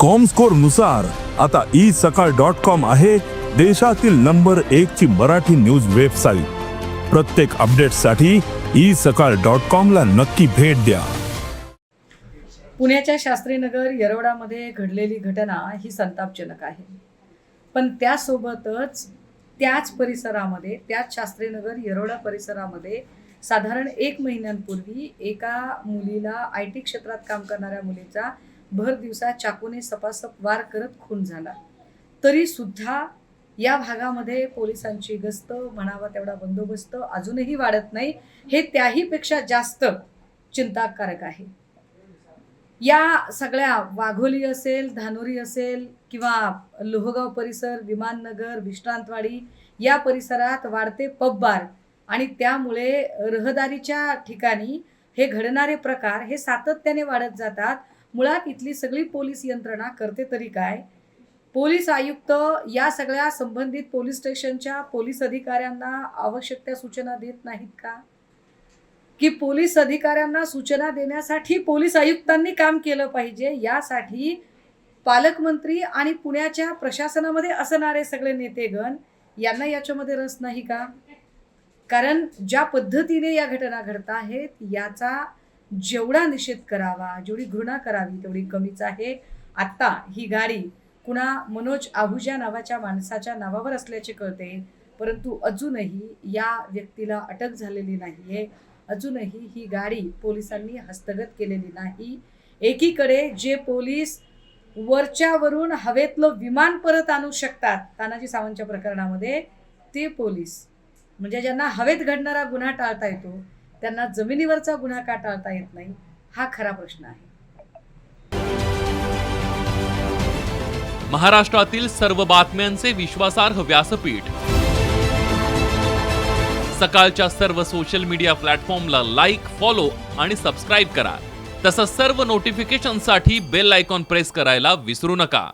कॉमस्कोरनुसार आता ई सकाळ dot com आहे देशातील नंबर एक ची मराठी न्यूज वेबसाईट प्रत्येक अपडेटसाठी ई सकाळ डॉट कॉम ला नक्की भेट द्या. पुण्याच्या शास्त्रीनगर येरवडामध्ये घडलेली घटना ही संतापजनक आहे. पण त्यासोबतच त्याच परिसरामध्ये त्याच शास्त्रीनगर येरवडा परिसरामध्ये साधारण एक महिन्यांपूर्वी एका मुलीला आय टी क्षेत्रात काम करणाऱ्या मुलीचा भर दिवसा चाकूने सपासप वार करत खून झाला. तरी सुद्धा या भागामध्ये पोलिसांची गस्त म्हणावा तेवढा बंदोबस्त अजूनही वाढत नाही. हे त्याहीपेक्षा जास्त चिंताकारक आहे. या सगळ्या वाघोली असेल धानोरी असेल किंवा लोहगाव परिसर विमाननगर विश्रांतवाडी या परिसरात वाढते पब बार आणि त्यामुळे रहदारीच्या ठिकाणी हे घडणारे प्रकार हे सातत्याने वाढत जातात. मुळात इथली सगळी पोलीस यंत्रणा करते तरी काय? पोलीस आयुक्त या सगळ्या संबंधित पोलीस स्टेशनच्या पोलीस अधिकाऱ्यांना आवश्यक त्या सूचना देत नाहीत का? की पोलीस अधिकाऱ्यांना सूचना देण्यासाठी पोलीस आयुक्तांनी काम केलं पाहिजे? यासाठी पालकमंत्री आणि पुण्याच्या प्रशासनामध्ये असणारे सगळे नेतेगण यांना याच्यामध्ये रस नाही का? कारण ज्या पद्धतीने या घटना घडत आहेत याचा जेवढा निषेध करावा जेवढी घृणा करावी तेवढी कमीच आहे. आत्ता ही गाडी कुणा मनोज आहुजा नावाच्या माणसाच्या नावावर असल्याचे कळते. परंतु अजूनही या व्यक्तीला अटक झालेली नाही आहे अजूनही ही गाडी पोलिसांनी हस्तगत केलेली नाही. एकीकडे जे पोलीस वरच्यावरून हवेतलं विमान परत आणू शकतात तानाजी सावंतच्या प्रकरणामध्ये ते पोलीस. म्हणजे ज्यांना हवेत घडणारा गुन्हा टाळता येतो त्यांना जमिनीवरचा गुन्हा का टाळता येत नाही हा खरा प्रश्न आहे. महाराष्ट्रातील सर्व बातम्यांचे विश्वासार्ह व्यासपीठ. सकाळच्या सर्व सोशल मीडिया प्लॅटफॉर्मला लाईक फॉलो आणि सबस्क्राईब करा. तसंच सर्व नोटिफिकेशनसाठी बेल आयकॉन प्रेस करायला विसरू नका.